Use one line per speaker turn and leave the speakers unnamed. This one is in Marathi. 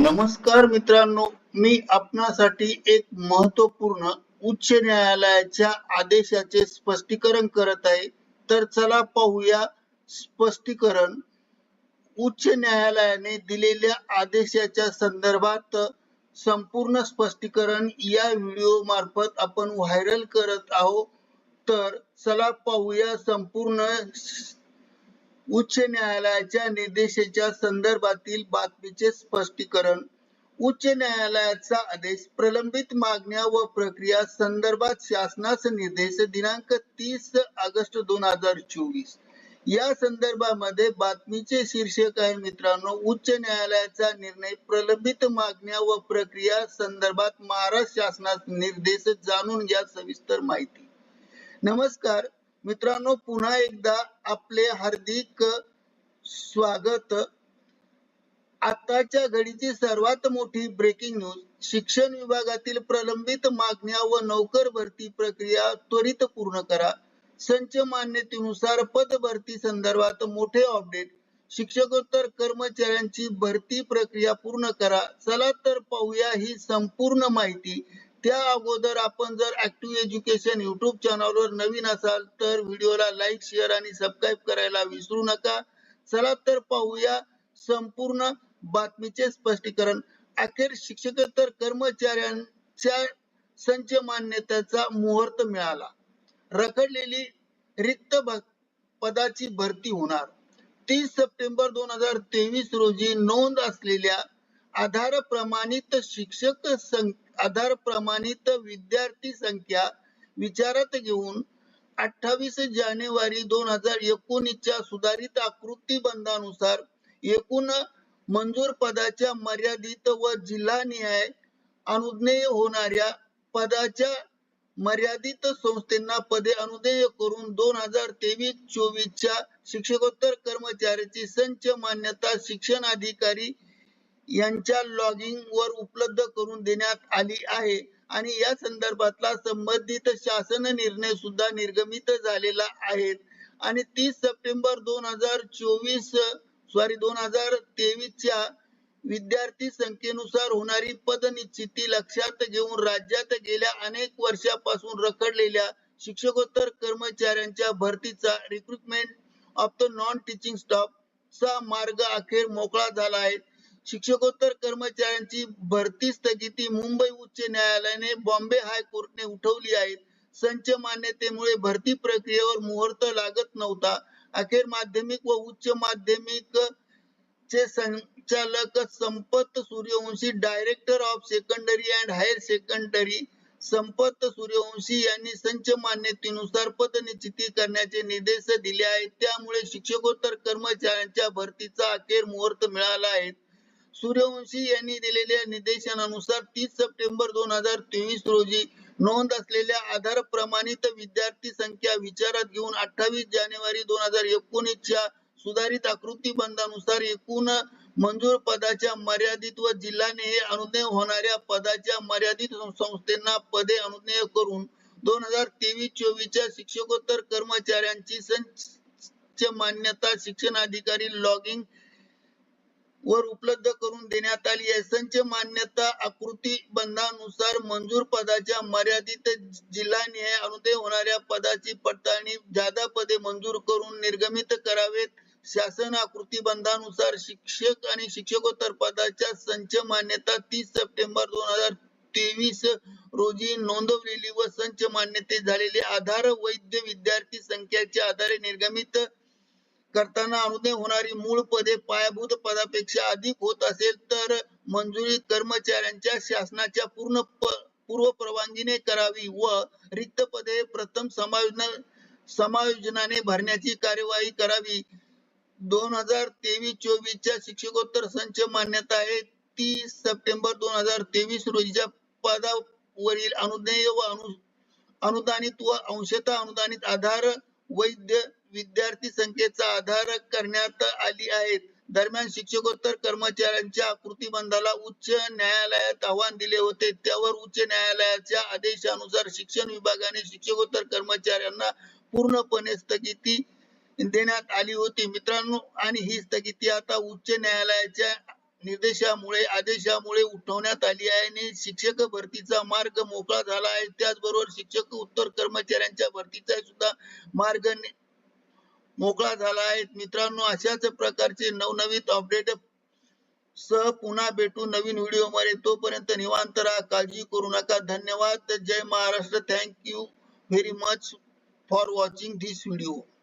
नमस्कार मित्रांनो मी आपणासाठी एक महत्त्वपूर्ण उच्च न्यायालयाच्या आदेशाचे स्पष्टीकरण करत आहे. तर चला पाहूया स्पष्टीकरण. उच्च न्यायालयाने दिलेल्या आदेशाच्या संदर्भात संपूर्ण स्पष्टीकरण या व्हिडिओ मार्फत आपण व्हायरल करत आहोत. तर चला पाहूया संपूर्ण उच्च न्यायालयाच्या निर्देशाच्या संदर्भातील बातमीचे स्पष्टीकरण. उच्च न्यायालयाचा आदेश प्रलंबित मागण्या व प्रक्रिया संदर्भात शासनास निर्देश दिनांक तीस ऑगस्ट दोन हजार चोवीस. या संदर्भामध्ये बातमीचे शीर्षक आहे मित्रांनो उच्च न्यायालयाचा निर्णय प्रलंबित मागण्या व प्रक्रिया संदर्भात महाराष्ट्र शासनास निर्देश जाणून घ्या सविस्तर माहिती. नमस्कार मित्रांनो पुन्हा एकदा आपले हार्दिक स्वागत. आताच्या घडीची सर्वात मोठी ब्रेकिंग न्यूज शिक्षण विभागातील प्रलंबित मागण्या व नोकर भरती प्रक्रिया त्वरित पूर्ण करा. संच मान्यतेनुसार पद भरती संदर्भात मोठे अपडेट शिक्षकोत्तर कर्मचाऱ्यांची भरती प्रक्रिया पूर्ण करा. चला तर पाहूया ही संपूर्ण माहिती. त्या अगोदर आपण जर ऍक्टिव्ह एज्युकेशन युट्यूब चॅनलवर नवीन असाल तर व्हिडिओला लाईक शेअर आणि सबस्क्राईब करायला विसरू नका. चला तर पाहूया संपूर्ण बातमीचे स्पष्टीकरण. अखेर शिक्षकेतर कर्मचाऱ्यांच्या संच मान्यतेचा मुहूर्त मिळाला. रखडलेली रिक्त पदाची भरती होणार. तीस सप्टेंबर दोन हजार तेवीस रोजी नोंद असलेल्या आधार प्रमाणित शिक्षक संख्या आधार प्रमाणित विद्यार्थी संख्या विचारात घेऊन अठ्ठावीस जानेवारी दोन हजार एकोणीसच्या सुधारित आकृती बंधानुसार एकूण मंजूर पदाच्या मर्यादित व जिल्हा जिल्हानिहाय अनुज्ञेय होणाऱ्या पदाच्या मर्यादित संस्थेना पदे अनुदेय करून दोन हजार तेवीस चोवीसच्या शिक्षकोत्तर कर्मचाऱ्याची संच मान्यता शिक्षण अधिकारी यांच्या लॉगिंग वर उपलब्ध करून देण्यात आली आहे. आणि या संदर्भातला संबंधित शासन निर्णय सुद्धा निर्गमित झालेला आहे. आणि तीस सप्टेंबर दोन हजार चोवीस सॉरी दोन हजार तेवीसच्या विद्यार्थी संख्येनुसार होणारी पदनिश्चिती लक्षात घेऊन राज्यात गेल्या अनेक वर्षापासून रखडलेल्या शिक्षकोत्तर कर्मचाऱ्यांच्या भरतीचा recruitment of the non teaching staff चा मार्ग अखेर मोकळा झाला आहे. शिक्षकोत्तर कर्मचाऱ्यांची भरती स्थगिती मुंबई उच्च न्यायालयाने बॉम्बे हायकोर्टने उठवली आहे. संच मान्यतेमुळे भरती प्रक्रियेवर मुहूर्त लागत नव्हता. अखेर माध्यमिक व उच्च माध्यमिक चे संचालक Sampat Suryavanshi director of secondary and higher secondary Sampat Suryavanshi यांनी संच मान्यतेनुसार पदनिश्चिती करण्याचे निर्देश दिले आहेत. त्यामुळे शिक्षकोत्तर कर्मचाऱ्यांच्या भरतीचा अखेर मुहूर्त मिळाला आहे. सूर्यवंशी यांनी दिलेल्या निर्देशनानुसार तीस सप्टेंबर दोन हजार तेवीस रोजी नोंद असलेल्या आधार प्रमाणित विद्यार्थी संख्या विचारात घेऊन अठ्ठावीस जानेवारी दोन हजार एकोणीसच्या सुधारित आकृती बंधानुसार एकूण मंजूर पदाच्या मर्यादित व जिल्हाने अनुज्ञेय होणाऱ्या पदाच्या मर्यादित संस्थेना पदे अनुज्ञेय करून दोन हजार तेवीस चोवीसच्या शिक्षकोत्तर कर्मचाऱ्यांची संच मान्यता शिक्षण अधिकारी लॉगिंग वर उपलब्ध करून देण्यात आली आहे. संच मान्यता आकृती बंधानुसार मंजूर पदाच्या मर्यादित जिल्हा निहाय अनुदय होणाऱ्या पदाची पडताळणी जादा पदे मंजूर करून निर्गमित करावेत. शासन आकृती बंधानुसार शिक्षक आणि शिक्षकोत्तर पदाच्या संच मान्यता तीस सप्टेंबर दोन हजार तेवीस रोजी नोंदवलेली व संच मान्यते झालेली आधार वैद्य विद्यार्थी संख्याच्या आधारे निर्गमित करताना अनुदय होणारी मूळ पदे पायाभूत पदापेक्षा अधिक होत असेल तर मंजुरी कर्मचाऱ्यांच्या शासनाच्या पूर्ण पूर्व परवानगीने करावी व रिक्त पदे प्रथम समायोजना समायोजनाने भरण्याची कार्यवाही करावी. दोन हजार तेवीस चोवीसच्या शिक्षकोत्तर संच मान्यता आहे. तीस सप्टेंबर दोन हजार तेवीस रोजीच्या पदावरील अनुदेय व अनु अनुदानित व अंशतः अनुदानित आधार वैद्य विद्यार्थी संख्येचा आधार करण्यात आली आहेत. दरम्यान शिक्षकोत्तर कर्मचाऱ्यांच्या आकृतीबंधाला उच्च न्यायालयात आव्हान दिले होते. त्यावर उच्च न्यायालयाच्या आदेशानुसार शिक्षण विभागाने शिक्षकोत्तर कर्मचाऱ्यांना पूर्णपणे स्थगिती देण्यात आली होती. मित्रांनो आणि ही स्थगिती आता उच्च न्यायालयाच्या निर्देशामुळे आदेशामुळे उठवण्यात आली आहे आणि शिक्षक भरतीचा मार्ग मोकळा झाला आहे. त्याचबरोबर शिक्षक उत्तर कर्मचाऱ्यांच्या भरतीचा सुद्धा मार्ग मोकळा झाला आहे. मित्रांनो अशाच प्रकारचे नवनवीन अपडेट सह पुन्हा भेटू नवीन व्हिडिओमध्ये. तोपर्यंत निवांत राहा काळजी करू नका. धन्यवाद. जय Maharashtra. Thank you very much for watching this video